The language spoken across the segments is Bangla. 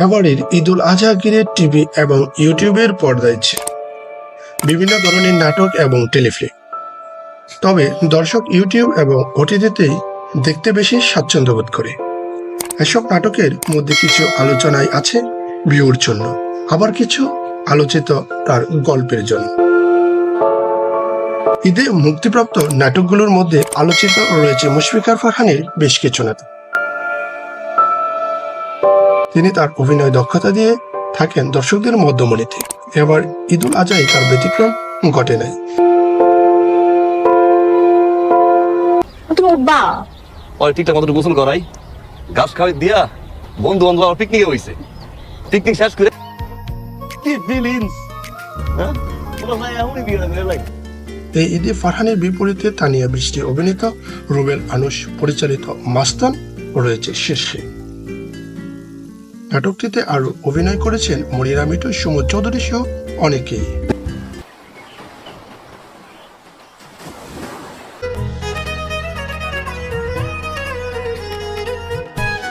এবারের ঈদুল আজহা ঘিরে টিভি এবং ইউটিউবের পর্দায় বিভিন্ন ধরনের নাটক এবং টেলিফিল্ম। তবে দর্শক ইউটিউব এবং ওটিটিতেই দেখতে বেশি স্বাচ্ছন্দ্য বোধ করে। এসব নাটকের মধ্যে কিছু আলোচনায় আছে ভিউর জন্য। আবার কিছু আলোচিত তার গল্পের জন্য। ঈদে মুক্তিপ্রাপ্ত নাটকগুলোর মধ্যে আলোচিত রয়েছে মুশফিকার ফারহানের বেশ কিছু নাটক। তিনি তার অভিনয় দক্ষতা দিয়ে থাকেন দর্শকদের মধ্যমণিতে। এবার ঈদুল আজহায় তার ব্যতিক্রম ঘটে নাই ওই ঠিকঠাক মতো গোসল করাই। ঘাস খাওয়াই দিয়া বন্ধু বান্ধব আমার পিকনিকে হয়েছে পিকনিক শেষ করে কি ফিলিংস হ্যাঁ? পুরো ভাই এমনই বিয়ে লাইক এই ঈদে ফারহানের বিপরীতে তানিয়া বৃষ্টি অভিনীত রুবেল আনুশ পরিচালিত মাস্তান রয়েছে শীর্ষে। নাটকটিতে আরও অভিনয় করেছেন মনিরা মিঠু সুমন চৌধুরী সহ অনেকেই।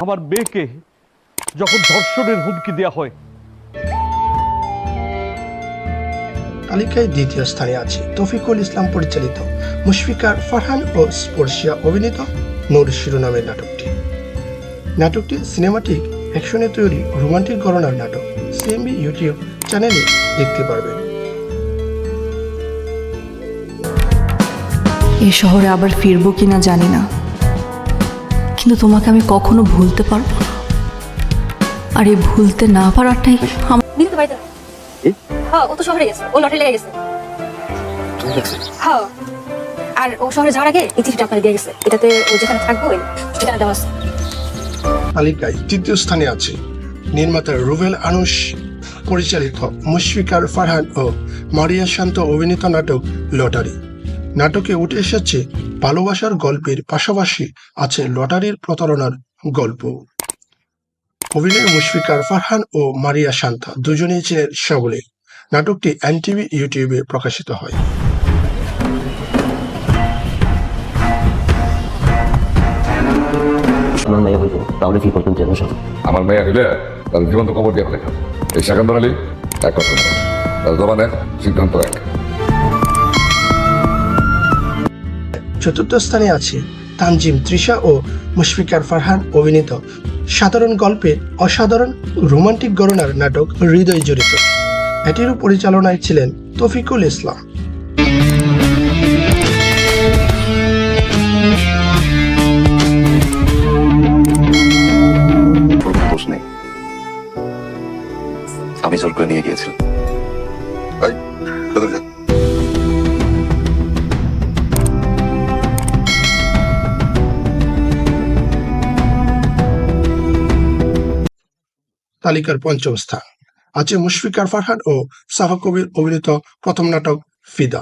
আমার মেয়েকে যখন ধর্ষণের হুমকি দেওয়া হয় তালিকায় দ্বিতীয় স্থানে আছে তফিকুল ইসলাম পরিচালিত মুশফিকার ফারহান ও স্পর্শিয়া অভিনীত নূর শিরোনামের নাটকটি। নাটকটি সিনেমাটিক অ্যাকশনে তৈরি রোমান্টিক গণনার নাটক সিএমবি ইউটিউব চ্যানেলে দেখতে পারবেন। এই শহরে আবার ফিরবো কিনা জানি না। কিন্তু তোমাকে আমি কখনো ভুলতে পারব না। আর এই ভুলতে না পারাটাই আমার দিদি তো বাড়িতে হ্যাঁ ও তো শহরে গেছে। ও লটারি লেগে গেছে। হ্যাঁ। আর ও শহরে যাওয়ার আগে এই চিঠিটা আপনাকে দিয়ে গেছে। এটাতে ও যেখানে থাকব ওই ঠিকানা দেওয়া আছে। তালিকায় তৃতীয় স্থানে আছে নির্মাতা রুবেল আনুশ পরিচালিত মুশফিকার ফারহান ও মারিয়া শান্ত অভিনীত নাটক লটারি। নাটকে উঠে এসেছে ভালোবাসার গল্পের পাশাপাশি আছে লটারির প্রতারণার গল্প। অভিনয় মুশফিকার ফারহান ও মারিয়া শান্তা দুজনেই ছিলেন সবলে। নাটকটি এনটিভি ইউটিউবে প্রকাশিত হয়। আমার মেয়ে হইতো তাহলে কি করতেন জানো সব আমার মেয়ে হইলে জীবন্ত খবর দিয়ে ফেলে এই সেকেন্দার আলী এক কথা তার সিদ্ধান্ত এক। চতুর্থ স্থানে আছে তানজিম তৃষা ও মুশফিকার ফারহান অভিনীত সাধারণ গল্পের অসাধারণ রোমান্টিক গণনার নাটক হৃদয় জড়িত। এটিরও পরিচালনায় ছিলেন তফিকুল ইসলাম। জোর করে নিয়ে যা। তালিকার পঞ্চম স্থান। আছে মুশফিকার ফারহান ও সাফা কবির অভিনীত প্রথম নাটক ফিদা।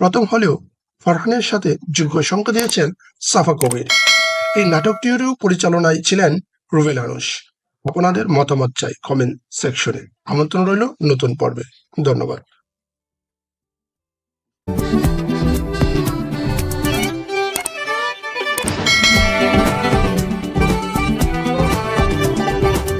প্রথম হলেও ফারহানের সাথে যোগ্য সংখ্য দিয়েছেন সাফা কবির। এই নাটকটিরও পরিচালনায় ছিলেন রুবেল আনুশ আপনাদের মতামত চাই কমেন্ট সেকশনে আমন্ত্রণ রইল নতুন পর্বে। ধন্যবাদ।